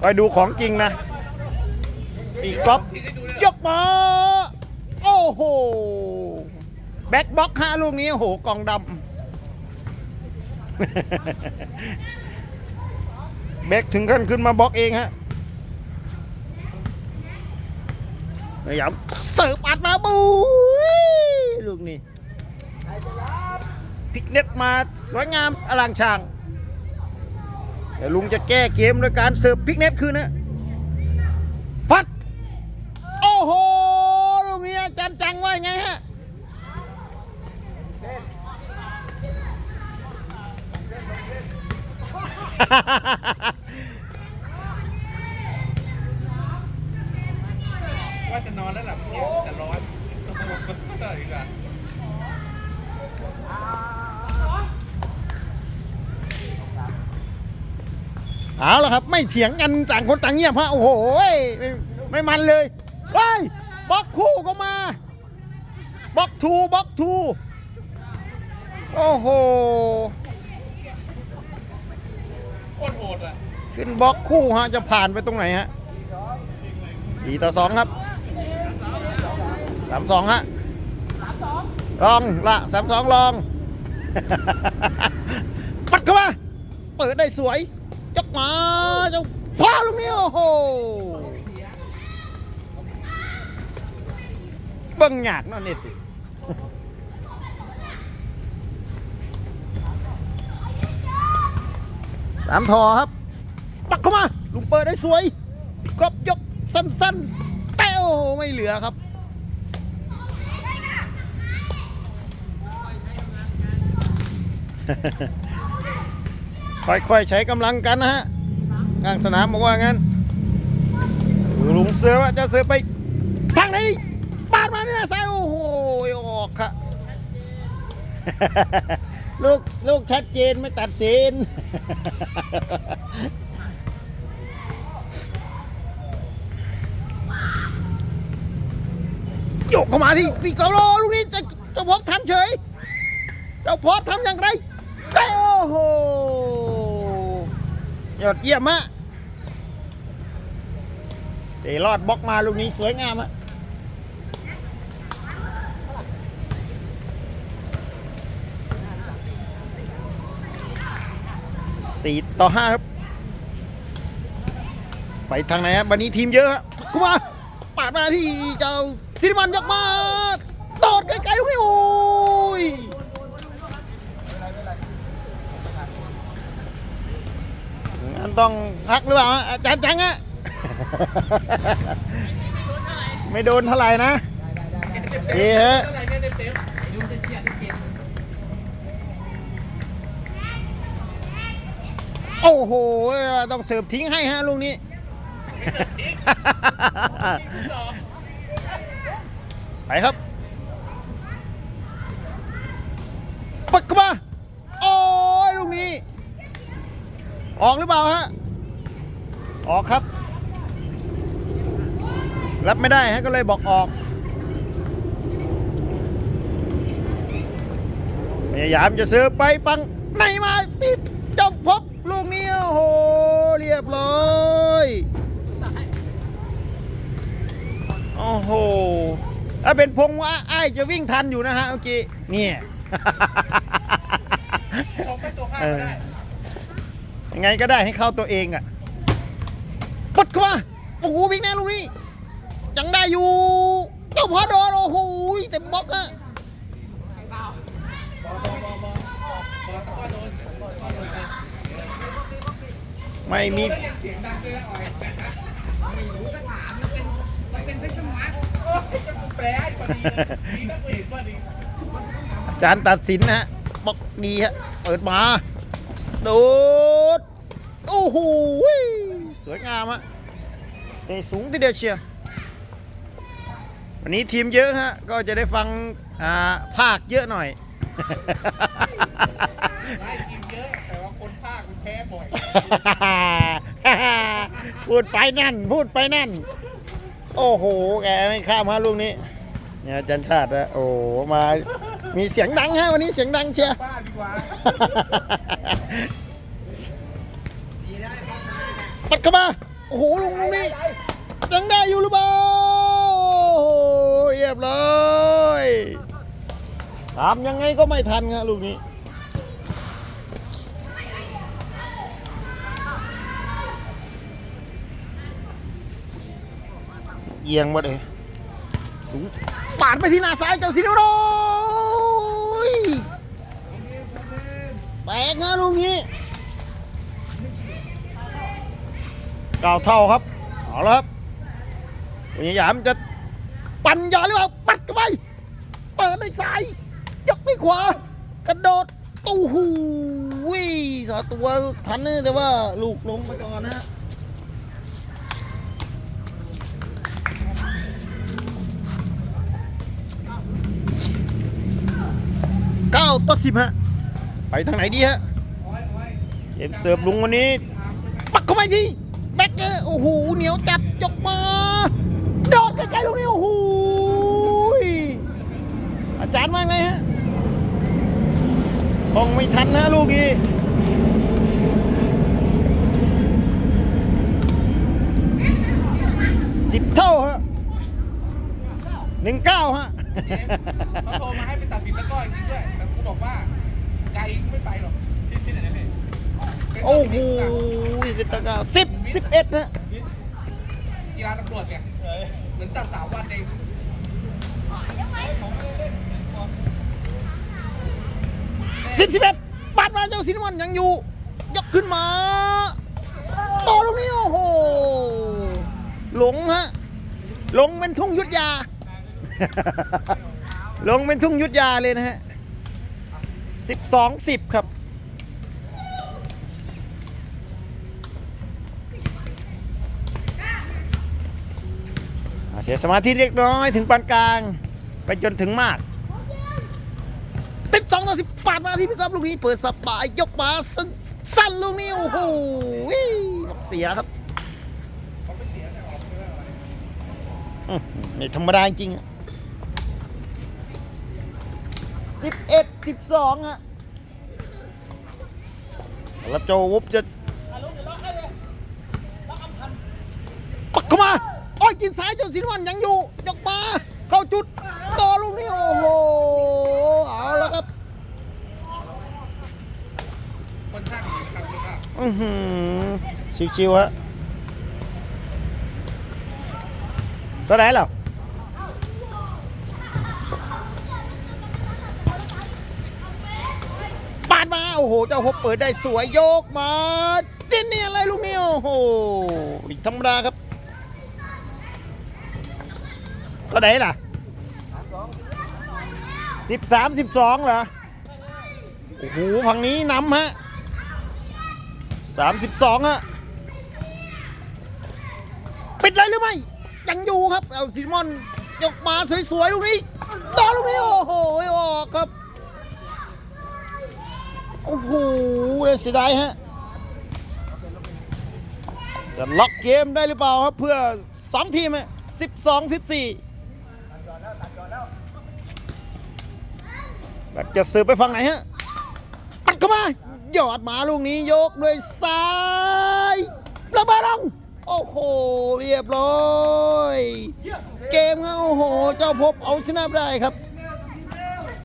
คอยดูของจริงนะอีกก๊อปยกมาโอ้โห แบ็คบ็อกห้าลูกนี้ โอ้โห กองดำแบ็คถึงขั้นขึ้นมาบล็อกเองฮะพยายามเสิร์ฟอัดมาบูยลูกนี้ พลิกเน็ตมาสวยงามอลังช่างแต่ลุงจะแก้เกมด้วยการเสิร์ฟพลิกเน็ตคืนนะฟัด โอ้โหลูกนี้อาจารย์จังว่าไงฮะว่าจะนอนแล้วหลับเนี่ยแต่ร้อนก็ดีกว่า เอาละครับ ไม่เถียงกันต่างคนต่างเงียบฮะโอ้โหไม่ไม่มันเลยเฮ้ยบล็อกคู่ก็มาบล็อกทูบล็อกทูโอ้โหโคตรโหดอะขึ้นบล็อกคู่ฮะจะผ่านไปตรงไหนฮะสี่ต่อสองครับสามสองฮะลองละสามสองลอง ปัดเข้ามา เปิดได้สวย ยกมาเจ้าพ่อลูกนี้โอ้โหเบิ่งหยากเนาะเน็ตดิสามทอครับ ปักเข้ามา ลุงเปิดได้สวยกอบยกสั้นๆแป้วไม่เหลือครับ ค่อยๆใช้กำลังกันนะฮะกลางสนามบอกว่างั้นลุงเสือว่าจะเสือไปทางไหนปาดมานี่นะซ้ายโอ้โหออกค่ะลูกลูกชัดเจนไม่ตัดสินโยกเข้ามาที่ปีเกาโลลูกนี้จะจะพบทันเฉยเจ้าพอทำอย่างไรโอ้โห ยอดเยี่ยมฮะเตะลอดบล็อกมาลูกนี้สวยงามฮะสี่ต่อห้าครับ ไปทางไหนครับวันนี้ทีมเยอะฮะกูมาปาดมาที่เจ้าซิริมันยกมาตอดไกลๆลูกนี้โอ้ย งั้นต้องพักหรือเปล่าฮะอาจารย์จังฮะไม่โดนเท่าไหร่นะดีฮะอะไรกันเต็มๆยุ่งจะเชียร์เกมโอ้โห ต้องเสิร์ฟทิ้งให้ฮะลูกนี้สองไปครับปัดเข้ามา โอ้ยลูกนี้ ออกหรือเปล่าฮะ ออกครับ รับไม่ได้ฮะก็เลยบอกออกพยายามจะซื้อไปฟังในมาปิดจงพบลูกนี้โอ้โหเรียบร้อยโอ้โหถ้าเป็นพงว่าไอ้จะวิ่งทันอยู่นะฮะเมื่อกี้เนี่ยชมไปตัวข้างก็ได้ ยังไงก็ได้ให้เข้าตัวเองอะปัดเข้ามาโอ้โหวิ่งแน่ลูกนี้ยังได้อยู่เจ้าพอโดนโอ้โหเต็มบล็อกอะไม่มีเสียงดังเลยนะอ่อยไม่รู้ก็ถามมันเป็นมันเป็นเพชรมัดโอ้ยจะกูแปลให้พอดีเลยดีนักเอกพอดีอาจารย์ตัดสินนะฮะบล็อกดีฮะ เปิดมา โดดโอ้โหสวยงามฮะเตะสูงทีเดียวเชียววันนี้ทีมเยอะฮะก็จะได้ฟังอ่าภาคเยอะหน่อยไม่กินเยอะแต่ว่าคนภาคมันแพ้บ่อยพูดไปนั่น พูดไปนั่น โอ้โหแกไม่ข้ามฮะลูกนี้เนี่ยอาจันชาตินะโอ้มามีเสียงดังฮะวันนี้เสียงดังเชียร์บ้าดีกว่า ปัด เข้ามา โอ้โหลุงลุงนี่ยังได้อยู่หรือเปล่าโอ้โหเรียบร้อยตามยังไงก็ไม่ทันครับลูกนี้เอียงหมดเลยปาดไปที่หน้าซ้ายเจ้าสิโนโรยแปลกนะลูกนี้ เก้าเท่าครับเอาละครับพยายามจะปั่นยอหรือเปล่าปัดเข้าไปเปิดด้วยซ้ายยกด้วยขวากระโดดตู้หูวิสอตัวทันนะแต่ว่าลูกลงไปก่อนนะฮะเก้าต่อสิบฮะไปทางไหนดีฮะเกมเสิร์ฟลุงวันนี้ปักเข้าไปที แบ็กเกอร์โอ้โหเหนียวจัดยกมาโดดไกลๆลูกนี้โอ้โหอาจารย์ว่าไงฮะคงไม่ทันนะลูกนี้สิบเท่าฮะหนึ่งเก้าฮะเขาโทรมาให้ไปตัดสินตะกร้อจริงด้วยแต่กูบอกว่าไกลไม่ไปหรอกที่ที่ไหนนะพี่เป็น โอ้โหที่เป็นตะกร้าสิบสิบเอ็ดนะกีฬาตำรวจไงเหมือนจัดสามวันเองสิบสิบเอ็ดปาดมาเจ้าสินวันยังอยู่ ยกขึ้นมาต่อลูกนี้โอ้โห หลงฮะ หลงเป็นทุ่งยุทธยาลงเป็นทุ่งยุทธยาเลยนะฮะสิบสองสิบครับ เสียสมาธิเล็กน้อยถึงปานกลาง ไปจนถึงมากติดสองต่อสิบปาดมาที่พี่ก๊อฟลูกนี้เปิดสบายยกมาสั้นสั้นลูกนี้โอ้โหเสียครับนี่ธรรมดาจริงสิบเอ็ดสิบสองอะแล้วโจวุบจะปักเข้ามา กินซ้ายจนสินวันยังอยู่ยกมาเข้าจุดต่อลูกนี้โอ้โหเอาแล้วครับคนช่างหนีครับคุณป้าอือหือชิวๆฮะเท่าไหร่แล้วปาดมา โอ้โห เจ้าพบเปิดได้สวยโยกมาเจนนี่อะไรลูกนี้โอ้โหอีกธรรมดาครับ ท่าไหร่ล่ะสิบสามสิบสองเหรอ โอ้โหฝั่งนี้นำฮะสามสิบสองฮะ ปิดเลยหรือไม่ ยังอยู่ครับ เอาซิมอนยกมาสวยๆลูกนี้ตอนลูกนี้ โอ้โห ออกครับ โอ้โหเลยเสียดายฮะ จะล็อกเกมได้หรือเปล่าครับ เพื่อสองทีมฮะสิบสองสิบสี่ แบบจะสืบไปฝั่งไหนฮะปัดเข้ามา ยอดหมาลูกนี้ยกด้วยซ้ายระเบิดลง โอ้โห เรียบร้อย เกมครับโอ้โห เจ้าพบเอาชนะได้ครับ